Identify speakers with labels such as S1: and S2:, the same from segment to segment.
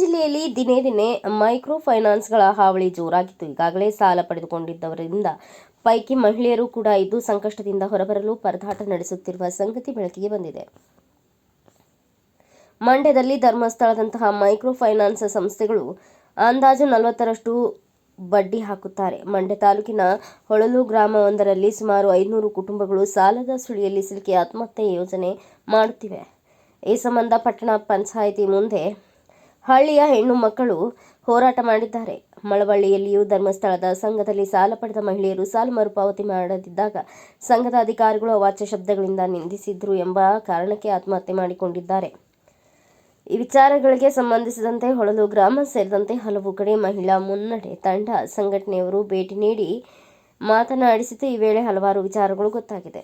S1: ಜಿಲ್ಲೆಯಲ್ಲಿ ದಿನೇ ದಿನೇ ಮೈಕ್ರೋ ಫೈನಾನ್ಸ್ಗಳ ಹಾವಳಿ ಜೋರಾಗಿತ್ತು. ಈಗಾಗಲೇ ಸಾಲ ಪಡೆದುಕೊಂಡಿದ್ದವರಿಂದ ಪೈಕಿ ಮಹಿಳೆಯರು ಕೂಡ ಇದ್ದು ಸಂಕಷ್ಟದಿಂದ ಹೊರಬರಲು ಪರದಾಟ ನಡೆಸುತ್ತಿರುವ ಸಂಗತಿ ಬೆಳಕಿಗೆ ಬಂದಿದೆ. ಮಂಡ್ಯದಲ್ಲಿ ಧರ್ಮಸ್ಥಳದಂತಹ ಮೈಕ್ರೋ ಫೈನಾನ್ಸ್ ಸಂಸ್ಥೆಗಳು ಅಂದಾಜು ನಲವತ್ತರಷ್ಟು ಬಡ್ಡಿ ಹಾಕುತ್ತಾರೆ. ಮಂಡ್ಯ ತಾಲೂಕಿನ ಹೊಳಲು ಗ್ರಾಮವೊಂದರಲ್ಲಿ ಸುಮಾರು ಐನೂರು ಕುಟುಂಬಗಳು ಸಾಲದ ಸುಳಿಯಲ್ಲಿ ಸಿಲುಕಿ ಆತ್ಮಹತ್ಯೆ ಯೋಜನೆ ಮಾಡುತ್ತಿವೆ. ಈ ಸಂಬಂಧ ಪಟ್ಟಣ ಪಂಚಾಯಿತಿ ಮುಂದೆ ಹಳ್ಳಿಯ ಹೆಣ್ಣು ಮಕ್ಕಳು ಹೋರಾಟ ಮಾಡಿದ್ದಾರೆ. ಮಳವಳ್ಳಿಯಲ್ಲಿಯೂ ಧರ್ಮಸ್ಥಳದ ಸಂಘದಲ್ಲಿ ಸಾಲ ಪಡೆದ ಮಹಿಳೆಯರು ಸಾಲ ಮರುಪಾವತಿ ಮಾಡದಿದ್ದಾಗ ಸಂಘದ ಅಧಿಕಾರಿಗಳು ಅವಾಚ್ಯ ಶಬ್ದಗಳಿಂದ ನಿಂದಿಸಿದ್ರು ಎಂಬ ಕಾರಣಕ್ಕೆ ಆತ್ಮಹತ್ಯೆ ಮಾಡಿಕೊಂಡಿದ್ದಾರೆ. ಈ ವಿಚಾರಗಳಿಗೆ ಸಂಬಂಧಿಸಿದಂತೆ ಹೊಳಲು ಗ್ರಾಮ ಸೇರಿದಂತೆ ಹಲವು ಕಡೆ ಮಹಿಳಾ ಮುನ್ನಡೆ ತಂಡ ಸಂಘಟನೆಯವರು ಭೇಟಿ ನೀಡಿ ಮಾತನಾಡಿಸಿದ್ದು, ಈ ವೇಳೆ ಹಲವಾರು ವಿಚಾರಗಳು ಗೊತ್ತಾಗಿದೆ.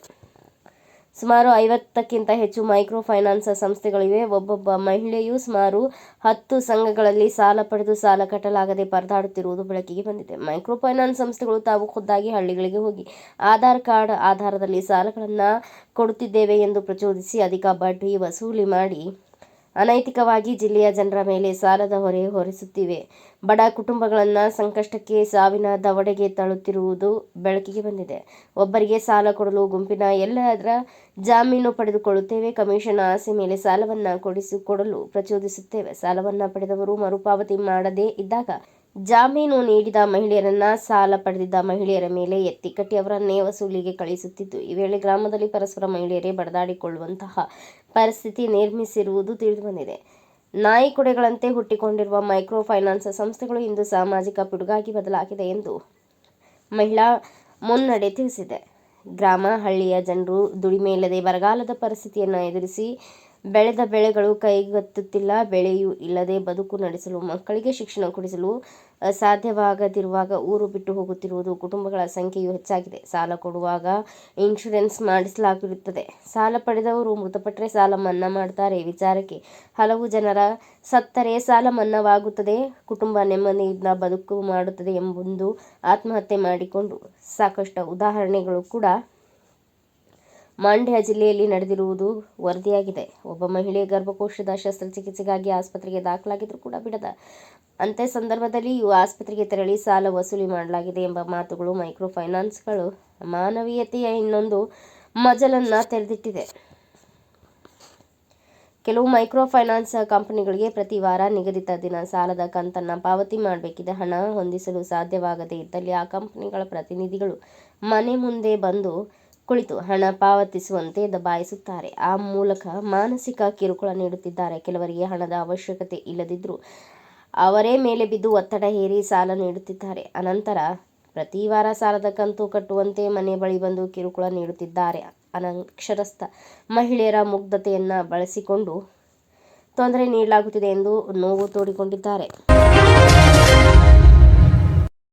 S1: ಸುಮಾರು ಐವತ್ತಕ್ಕಿಂತ ಹೆಚ್ಚು ಮೈಕ್ರೋ ಫೈನಾನ್ಸ್ ಸಂಸ್ಥೆಗಳಿವೆ. ಒಬ್ಬೊಬ್ಬ ಮಹಿಳೆಯು ಸುಮಾರು ಹತ್ತು ಸಂಘಗಳಲ್ಲಿ ಸಾಲ ಪಡೆದು ಸಾಲ ಕಟ್ಟಲಾಗದೆ ಪರದಾಡುತ್ತಿರುವುದು ಬೆಳಕಿಗೆ ಬಂದಿದೆ. ಮೈಕ್ರೋ ಫೈನಾನ್ಸ್ ಸಂಸ್ಥೆಗಳು ತಾವು ಖುದ್ದಾಗಿ ಹಳ್ಳಿಗಳಿಗೆ ಹೋಗಿ ಆಧಾರ್ ಕಾರ್ಡ್ ಆಧಾರದಲ್ಲಿ ಸಾಲಗಳನ್ನು ಕೊಡುತ್ತಿದ್ದೇವೆ ಎಂದು ಪ್ರಚೋದಿಸಿ ಅಧಿಕ ಬಡ್ಡಿ ವಸೂಲಿ ಮಾಡಿ ಅನೈತಿಕವಾಗಿ ಜಿಲ್ಲೆಯ ಜನರ ಮೇಲೆ ಸಾಲದ ಹೊರೆ ಹೊರಿಸುತ್ತಿವೆ. ಬಡ ಕುಟುಂಬಗಳನ್ನು ಸಂಕಷ್ಟಕ್ಕೆ ಸಾವಿನ ದವಡೆಗೆ ತಳ್ಳುತ್ತಿರುವುದು ಬೆಳಕಿಗೆ ಬಂದಿದೆ. ಒಬ್ಬರಿಗೆ ಸಾಲ ಕೊಡಲು ಗುಂಪಿನ ಎಲ್ಲದರ ಜಾಮೀನು ಪಡೆದುಕೊಳ್ಳುತ್ತೇವೆ. ಕಮಿಷನ್ ಆಸೆ ಮೇಲೆ ಸಾಲವನ್ನು ಕೊಡಿಸಿಕೊಡಲು ಪ್ರಚೋದಿಸುತ್ತೇವೆ. ಸಾಲವನ್ನು ಪಡೆದವರು ಮರುಪಾವತಿ ಮಾಡದೇ ಇದ್ದಾಗ ಜಾಮೀನು ನೀಡಿದ ಮಹಿಳೆಯರನ್ನ ಸಾಲ ಪಡೆದಿದ್ದ ಮಹಿಳೆಯರ ಮೇಲೆ ಎತ್ತಿ ಕಟ್ಟಿ ಅವರನ್ನೇ ವಸೂಲಿಗೆ ಕಳಿಸುತ್ತಿದ್ದು, ಈ ವೇಳೆ ಗ್ರಾಮದಲ್ಲಿ ಪರಸ್ಪರ ಮಹಿಳೆಯರೇ ಬಡದಾಡಿಕೊಳ್ಳುವಂತಹ ಪರಿಸ್ಥಿತಿ ನಿರ್ಮಿಸಿರುವುದು ತಿಳಿದುಬಂದಿದೆ. ನಾಯಿ ಕೊಡೆಗಳಂತೆ ಹುಟ್ಟಿಕೊಂಡಿರುವ ಮೈಕ್ರೋ ಫೈನಾನ್ಸ್ ಸಂಸ್ಥೆಗಳು ಇಂದು ಸಾಮಾಜಿಕ ಪಿಡುಗಾಗಿ ಬದಲಾಗಿದೆ ಎಂದು ಮಹಿಳಾ ಮುನ್ನಡೆ ತಿಳಿಸಿದೆ. ಗ್ರಾಮ ಹಳ್ಳಿಯ ಜನರು ದುಡಿಮೆ ಇಲ್ಲದೆ ಬರಗಾಲದ ಪರಿಸ್ಥಿತಿಯನ್ನು ಎದುರಿಸಿ ಬೆಳೆದ ಬೆಳೆಗಳು ಕೈಗೆತ್ತುತ್ತಿಲ್ಲ ಬೆಳೆಯೂ ಇಲ್ಲದೆ ಬದುಕು ನಡೆಸಲು, ಮಕ್ಕಳಿಗೆ ಶಿಕ್ಷಣ ಕೊಡಿಸಲು ಸಾಧ್ಯವಾಗದಿರುವಾಗ ಊರು ಬಿಟ್ಟು ಹೋಗುತ್ತಿರುವುದು, ಕುಟುಂಬಗಳ ಸಂಖ್ಯೆಯು ಹೆಚ್ಚಾಗಿದೆ. ಸಾಲ ಕೊಡುವಾಗ ಇನ್ಶೂರೆನ್ಸ್ ಮಾಡಿಸಲಾಗಿರುತ್ತದೆ. ಸಾಲ ಪಡೆದವರು ಮೃತಪಟ್ಟರೆ ಸಾಲ ಮನ್ನಾ ಮಾಡ್ತಾರೆ. ವಿಚಾರಕ್ಕೆ ಹಲವು ಜನರ ಸತ್ತರೆ ಸಾಲ ಮನ್ನಾವಾಗುತ್ತದೆ ಕುಟುಂಬ ನೆಮ್ಮದಿಯಿಂದ ಬದುಕು ಮಾಡುತ್ತದೆ ಎಂಬುದು ಆತ್ಮಹತ್ಯೆ ಮಾಡಿಕೊಂಡು ಸಾಕಷ್ಟು ಉದಾಹರಣೆಗಳು ಕೂಡ ಮಂಡ್ಯ ಜಿಲ್ಲೆಯಲ್ಲಿ ನಡೆದಿರುವುದು ವರದಿಯಾಗಿದೆ. ಒಬ್ಬ ಮಹಿಳೆ ಗರ್ಭಕೋಶದ ಶಸ್ತ್ರಚಿಕಿತ್ಸೆಗಾಗಿ ಆಸ್ಪತ್ರೆಗೆ ದಾಖಲಾಗಿದ್ದರೂ ಕೂಡ ಬಿಡದ. ಅಂತೆ ಸಂದರ್ಭದಲ್ಲಿ ಇವು ಆಸ್ಪತ್ರೆಗೆ ತೆರಳಿ ಸಾಲ ವಸೂಲಿ ಮಾಡಲಾಗಿದೆ ಎಂಬ ಮಾತುಗಳು ಮೈಕ್ರೋ ಫೈನಾನ್ಸ್ಗಳು ಮಾನವೀಯತೆಯ ಇನ್ನೊಂದು ಮಜಲನ್ನ ತೆರೆದಿಟ್ಟಿದೆ. ಕೆಲವು ಮೈಕ್ರೋ ಫೈನಾನ್ಸ್ ಕಂಪನಿಗಳಿಗೆ ಪ್ರತಿ ವಾರ ನಿಗದಿತ ದಿನ ಸಾಲದ ಕಂತನ್ನ ಪಾವತಿ ಮಾಡಬೇಕಿದೆ. ಹಣ ಹೊಂದಿಸಲು ಸಾಧ್ಯವಾಗದೇ ಇದ್ದಲ್ಲಿ ಆ ಕಂಪನಿಗಳ ಪ್ರತಿನಿಧಿಗಳು ಮನೆ ಮುಂದೆ ಬಂದು ಕುಳಿತು ಹಣ ಪಾವತಿಸುವಂತೆ ದಬಾಯಿಸುತ್ತಾರೆ. ಆ ಮೂಲಕ ಮಾನಸಿಕ ಕಿರುಕುಳ ನೀಡುತ್ತಿದ್ದಾರೆ. ಕೆಲವರಿಗೆ ಹಣದ ಅವಶ್ಯಕತೆ ಇಲ್ಲದಿದ್ದರೂ ಅವರೇ ಮೇಲೆ ಬಿದ್ದು ಒತ್ತಡ ಹೇರಿ ಸಾಲ ನೀಡುತ್ತಿದ್ದಾರೆ. ಅನಂತರ ಪ್ರತಿ ವಾರ ಸಾಲದ ಕಂತು ಕಟ್ಟುವಂತೆ ಮನೆ ಬಳಿ ಬಂದು ಕಿರುಕುಳ ನೀಡುತ್ತಿದ್ದಾರೆ. ಅನಕ್ಷರಸ್ಥ ಮಹಿಳೆಯರ ಮುಗ್ಧತೆಯನ್ನು ಬಳಸಿಕೊಂಡು ತೊಂದರೆ ನೀಡಲಾಗುತ್ತಿದೆ ಎಂದು ನೋವು ತೋಡಿಕೊಂಡಿದ್ದಾರೆ.